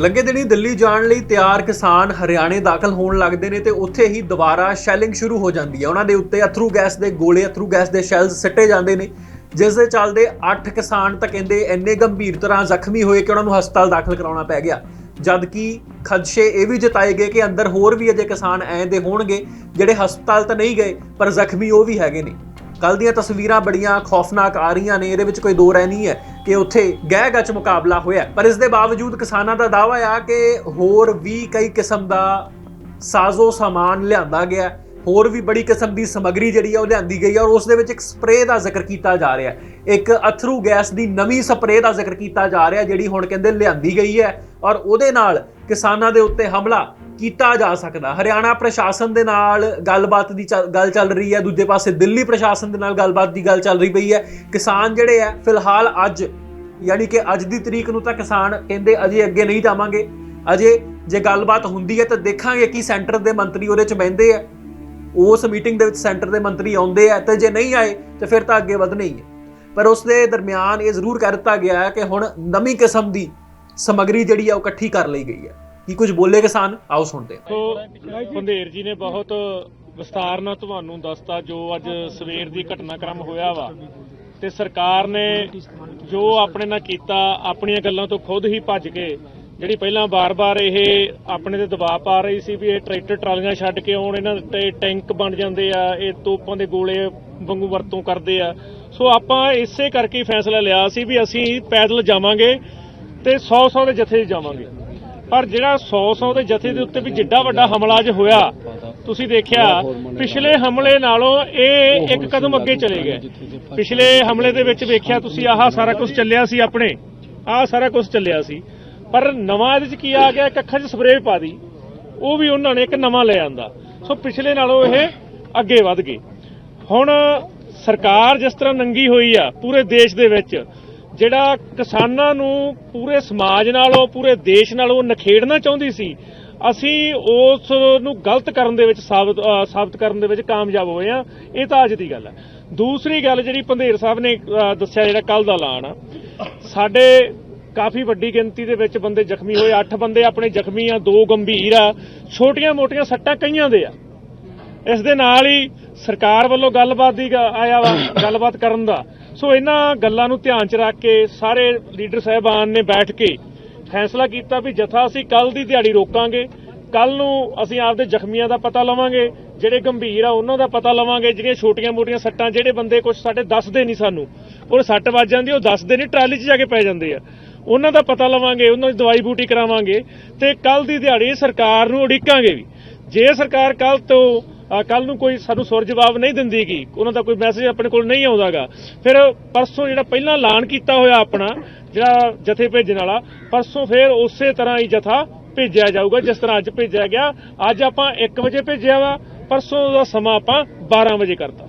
ਲੱਗੇ ਦਿਨੀ ਦਿੱਲੀ ਜਾਣ ਲਈ ਤਿਆਰ ਕਿਸਾਨ ਹਰਿਆਣੇ ਦਾਖਲ ਹੋਣ ਲੱਗਦੇ ਨੇ ਤੇ ਉੱਥੇ ਹੀ ਦੁਬਾਰਾ ਸ਼ੈਲਿੰਗ ਸ਼ੁਰੂ ਹੋ ਜਾਂਦੀ ਹੈ। ਉਹਨਾਂ ਦੇ ਉੱਤੇ ਅਥਰੂ ਗੈਸ ਦੇ ਗੋਲੇ, ਅਥਰੂ ਗੈਸ ਦੇ ਸ਼ੈਲਸ ਸਿੱਟੇ ਜਾਂਦੇ ਨੇ, ਜਿਸ ਦੇ ਚੱਲਦੇ 8 ਕਿਸਾਨ ਤਾਂ ਕਹਿੰਦੇ ਇੰਨੇ ਗੰਭੀਰ ਤਰ੍ਹਾਂ ਜ਼ਖਮੀ ਹੋਏ ਕਿ ਉਹਨਾਂ ਨੂੰ ਹਸਪਤਾਲ ਦਾਖਲ ਕਰਾਉਣਾ ਪੈ ਗਿਆ। ਜਦ ਕਿ ਖਦਸ਼ੇ ਇਹ ਵੀ ਜਤਾਏ ਗਏ ਕਿ ਅੰਦਰ ਹੋਰ ਵੀ ਅਜੇ ਕਿਸਾਨ ਐਂ ਦੇ ਹੋਣਗੇ, ਜਿਹੜੇ ਹਸਪਤਾਲ ਤਾਂ ਨਹੀਂ ਗਏ, ਪਰ ਜ਼ਖਮੀ ਉਹ ਵੀ ਹੈਗੇ ਨੇ। ਕੱਲ ਦੀਆਂ ਤਸਵੀਰਾਂ ਬੜੀਆਂ ਖੌਫਨਾਕ ਆ ਰਹੀਆਂ ਨੇ, ਇਹਦੇ ਵਿੱਚ ਕੋਈ ਦੋ ਰਹਿ ਨਹੀਂ ਹੈ ਕਿ ਉੱਥੇ ਗਹਿ ਗੱਚ ਮੁਕਾਬਲਾ ਹੋਇਆ ਪਰ ਇਸ ਦੇ ਬਾਵਜੂਦ ਕਿਸਾਨਾਂ ਦਾ ਦਾਅਵਾ ਆ ਕਿ ਹੋਰ ਵੀ ਕਈ ਕਿਸਮ ਦਾ ਸਾਜ਼ੋ ਸਾਮਾਨ ਲਿਆਂਦਾ ਗਿਆ ਹੋਰ ਵੀ ਬੜੀ ਕਿਸਮ ਦੀ ਸਮੱਗਰੀ ਜਿਹੜੀ ਆ ਉਹ ਲਿਆਂਦੀ ਗਈ ਹੈ ਔਰ ਉਸ ਦੇ ਵਿੱਚ ਇੱਕ ਸਪਰੇਅ ਦਾ ਜ਼ਿਕਰ ਕੀਤਾ ਜਾ ਰਿਹਾ ਇੱਕ ਅਥਰੂ ਗੈਸ ਦੀ ਨਵੀਂ ਸਪਰੇਅ ਦਾ ਜ਼ਿਕਰ ਕੀਤਾ ਜਾ ਰਿਹਾ ਜਿਹੜੀ ਹੁਣ ਕਹਿੰਦੇ ਲਿਆਂਦੀ ਗਈ ਹੈ ਔਰ ਉਹਦੇ ਨਾਲ ਕਿਸਾਨਾਂ ਦੇ ਉੱਤੇ ਹਮਲਾ ਕੀਤਾ ਜਾ ਸਕਦਾ। ਹਰਿਆਣਾ ਪ੍ਰਸ਼ਾਸਨ ਦੇ ਨਾਲ ਗੱਲਬਾਤ ਦੀ ਚੱਲ- ਗੱਲ ਚੱਲ ਰਹੀ ਹੈ। ਦੂਜੇ ਪਾਸੇ ਦਿੱਲੀ ਪ੍ਰਸ਼ਾਸਨ ਦੇ ਨਾਲ ਗੱਲਬਾਤ ਦੀ ਗੱਲ ਚੱਲ ਰਹੀ ਪਈ ਹੈ। ਕਿਸਾਨ ਜਿਹੜੇ ਆ, ਫਿਲਹਾਲ ਅੱਜ, ਯਾਨੀ ਕਿ ਅੱਜ ਦੀ ਤਰੀਕ ਨੂੰ ਤਾਂ ਕਿਸਾਨ ਕਹਿੰਦੇ ਅਜੇ ਅੱਗੇ ਨਹੀਂ ਜਾਵਾਂਗੇ। ਅਜੇ ਜੇ ਗੱਲਬਾਤ ਹੁੰਦੀ ਹੈ ਤਾਂ ਦੇਖਾਂਗੇ ਕਿ ਸੈਂਟਰ ਦੇ ਮੰਤਰੀ ਉਹਦੇ ਚ ਬਹਿੰਦੇ ਆ। ਉਸ ਮੀਟਿੰਗ ਦੇ ਵਿੱਚ ਸੈਂਟਰ ਦੇ ਮੰਤਰੀ ਆਉਂਦੇ ਆ, ਤੇ ਜੇ ਨਹੀਂ ਆਏ, ਤੇ ਫਿਰ ਤਾਂ ਅੱਗੇ ਵਧਣਾ ਹੀ ਹੈ ਪਰ ਉਸ ਦੇ ਦਰਮਿਆਨ ਇਹ ਜ਼ਰੂਰ ਕਰ ਦਿੱਤਾ ਗਿਆ ਹੈ ਕਿ ਹੁਣ ਨਵੀਂ ਕਿਸਮ ਦੀ ਸਮੱਗਰੀ ਜਿਹੜੀ ਆ, ਉਹ ਇਕੱਠੀ ਕਰ ਲਈ ਗਈ ਹੈ। ਕੀ ਕੁਝ ਬੋਲੇ ਕਿਸਾਨ? ਆਓ ਸੁਣਦੇ ਹਾਂ। ਸੋ ਬੰਦੇਰ ਜੀ ਨੇ ਬਹੁਤ ਵਿਸਤਾਰ ਨਾਲ ਤੁਹਾਨੂੰ ਦੱਸਤਾ ਜੋ ਅੱਜ ਸਵੇਰ ਦੀ ਘਟਨਾਕ੍ਰਮ ਹੋਇਆ ਵਾ। ਤੇ ਸਰਕਾਰ ਨੇ ਜੋ ਆਪਣੇ ਨਾਲ ਕੀਤਾ, ਆਪਣੀਆਂ ਗੱਲਾਂ ਤੋਂ ਖੁਦ ਹੀ ਭੱਜ ਕੇ ਜਿਹੜੀ ਪਹਿਲਾਂ ਬਾਰ-ਬਾਰ ਇਹ ਆਪਣੇ ਤੇ ਦਬਾਅ ਪਾ ਰਹੀ ਸੀ ਵੀ ਇਹ ਟਰੈਕਟਰ ਟਰਾਲੀਆਂ ਛੱਡ ਕੇ ਆਉਣ, ਇਹਨਾਂ ਦੇ ਟੈਂਕ ਬਣ ਜਾਂਦੇ ਆ, ਇਹ ਤੋਪਾਂ ਦੇ ਗੋਲੇ ਵਾਂਗੂ ਵਰਤੋਂ ਕਰਦੇ ਆ। ਸੋ ਆਪਾਂ ਇਸੇ ਕਰਕੇ ਫੈਸਲਾ ਲਿਆ ਸੀ ਵੀ ਅਸੀਂ ਪੈਦਲ ਜਾਵਾਂਗੇ ਤੇ 100-100 ਦੇ ਜਥੇ ਜਾਵਾਂਗੇ। ਪਰ ਜਿਹੜਾ 100-100 ਦੇ ਜਥੇ ਦੇ ਉੱਤੇ ਵੀ ਜਿੱਡਾ ਵੱਡਾ ਹਮਲਾ ਅੱਜ ਹੋਇਆ, ਤੁਸੀਂ ਦੇਖਿਆ, ਪਿਛਲੇ ਹਮਲੇ ਨਾਲੋਂ ਇਹ ਇੱਕ ਕਦਮ ਅੱਗੇ ਚਲੇ ਗਏ। ਪਿਛਲੇ ਹਮਲੇ ਦੇ ਵਿੱਚ ਵੇਖਿਆ ਤੁਸੀਂ, ਆਹ ਸਾਰਾ ਕੁਝ ਚੱਲਿਆ ਸੀ ਆਪਣੇ, ਆਹ ਸਾਰਾ ਕੁਝ ਚੱਲਿਆ ਸੀ। ਪਰ ਨਵਾਂ ਇਹਦੇ ਚ ਕੀ ਆ ਗਿਆ, ਇੱਕ ਅੱਖਾਂ 'ਚ ਸਪਰੇਅ ਪਾ ਦੀ ਉਹ ਵੀ ਉਹਨਾਂ ਨੇ ਇੱਕ ਨਵਾਂ ਲੈ ਆਂਦਾ। ਸੋ ਪਿਛਲੇ ਨਾਲੋਂ ਇਹ ਅੱਗੇ ਵੱਧ ਗਏ। ਹੁਣ ਸਰਕਾਰ ਜਿਸ ਤਰ੍ਹਾਂ ਨੰਗੀ ਹੋਈ ਆ ਪੂਰੇ ਦੇਸ਼ ਦੇ ਵਿੱਚ, ਜਿਹੜਾ ਕਿਸਾਨਾਂ ਨੂੰ ਪੂਰੇ ਸਮਾਜ ਨਾਲੋਂ, ਪੂਰੇ ਦੇਸ਼ ਨਾਲੋਂ ਨਖੇੜਨਾ ਚਾਹੁੰਦੀ ਸੀ, ਅਸੀਂ ਉਸ ਨੂੰ ਗਲਤ ਕਰਨ ਦੇ ਵਿੱਚ ਸਾਬਤ ਸਾਬਤ ਕਰਨ ਦੇ ਵਿੱਚ ਕਾਮਯਾਬ ਹੋਏ ਆ। ਇਹ ਤਾਂ ਅੱਜ ਦੀ ਗੱਲ ਹੈ ਦੂਸਰੀ ਗੱਲ ਜਿਹੜੀ ਪੰਧੇਰ ਸਾਹਿਬ ਨੇ ਦੱਸਿਆ ਜਿਹੜਾ ਕੱਲ ਦਾ ਐਲਾਨ ਆ, ਸਾਡੇ ਕਾਫੀ ਵੱਡੀ ਗਿਣਤੀ ਦੇ ਵਿੱਚ ਬੰਦੇ ਜ਼ਖਮੀ ਹੋਏ 8 ਬੰਦੇ ਆਪਣੇ ਜ਼ਖਮੀ ਆ, ਦੋ ਗੰਭੀਰ ਆ। ਛੋਟੀਆਂ-ਮੋਟੀਆਂ ਸੱਟਾਂ ਕਈਆਂ ਦੇ ਆ। ਇਸ ਦੇ ਨਾਲ ਹੀ ਸਰਕਾਰ ਵੱਲੋਂ ਗੱਲਬਾਤ ਦੀ ਗ- ਆਇਆ ਵਾ, ਗੱਲਬਾਤ ਕਰਨ ਦਾ। ਸੋ ਇਹਨਾਂ ਗੱਲਾਂ ਨੂੰ ਧਿਆਨ 'ਚ ਰੱਖ ਕੇ ਸਾਰੇ ਲੀਡਰ ਸਾਹਿਬਾਨ ਨੇ ਬੈਠ ਕੇ ਫੈਸਲਾ ਕੀਤਾ ਵੀ ਜਥਾ ਅਸੀਂ ਕੱਲ ਦੀ ਦਿਹਾੜੀ ਰੋਕਾਂਗੇ। ਕੱਲ ਨੂੰ ਅਸੀਂ ਆਪਦੇ ਜ਼ਖਮੀਆਂ ਦਾ ਪਤਾ ਲਵਾਂਗੇ, ਜਿਹੜੇ ਗੰਭੀਰ ਆ ਉਹਨਾਂ ਦਾ ਪਤਾ ਲਵਾਂਗੇ, ਜਿਹੜੀਆਂ ਛੋਟੀਆਂ-ਮੋਟੀਆਂ ਸੱਟਾਂ, ਜਿਹੜੇ ਬੰਦੇ ਕੁਝ ਸਾਡੇ ਦੱਸਦੇ ਨਹੀਂ ਸਾਨੂੰ। ਉਹ ਸੱਟ ਵੱਜ ਜਾਂਦੀ, ਉਹ ਦੱਸਦੇ ਨਹੀਂ, ਟਰਾਲੀ 'ਚ ਜਾ ਕੇ ਪੈ ਜਾਂਦੇ ਆ। ਉਹਨਾਂ ਦਾ ਪਤਾ ਲਵਾਂਗੇ, ਉਹਨਾਂ ਦੀ ਦਵਾਈ ਬੂਟੀ ਕਰਾਵਾਂਗੇ ਤੇ ਕੱਲ ਦੀ ਦਿਹਾੜੀ ਸਰਕਾਰ ਨੂੰ ਉਡੀਕਾਂਗੇ ਵੀ। ਜੇ ਸਰਕਾਰ ਕੱਲ ਤੋਂ ਕੱਲ ਨੂੰ ਕੋਈ ਸਾਨੂੰ ਸੁਰ ਜਵਾਬ ਨਹੀਂ ਦਿੰਦੀ ਦਿੰਦੀਗੀ ਉਹਨਾਂ ਦਾ ਕੋਈ ਮੈਸੇਜ ਆਪਣੇ ਕੋਲ ਨਹੀਂ ਆਉਂਦਾਗਾ ਫਿਰ ਪਰਸੋਂ ਜਿਹੜਾ ਪਹਿਲਾਂ ਐਲਾਨ ਕੀਤਾ ਹੋਇਆ ਆਪਣਾ, ਜਿਹੜਾ ਜਥੇ ਭੇਜਣ ਵਾਲਾ, ਪਰਸੋਂ ਫਿਰ ਉਸੇ ਤਰ੍ਹਾਂ ਹੀ ਜਥਾ ਭੇਜਿਆ ਜਾਊਗਾ, ਜਿਸ ਤਰ੍ਹਾਂ ਅੱਜ ਭੇਜਿਆ ਗਿਆ। ਅੱਜ ਆਪਾਂ 1 ਵਜੇ ਭੇਜਿਆ ਵਾ, ਪਰਸੋਂ ਦਾ ਸਮਾਂ ਆਪਾਂ 12 ਵਜੇ ਕਰਤਾ।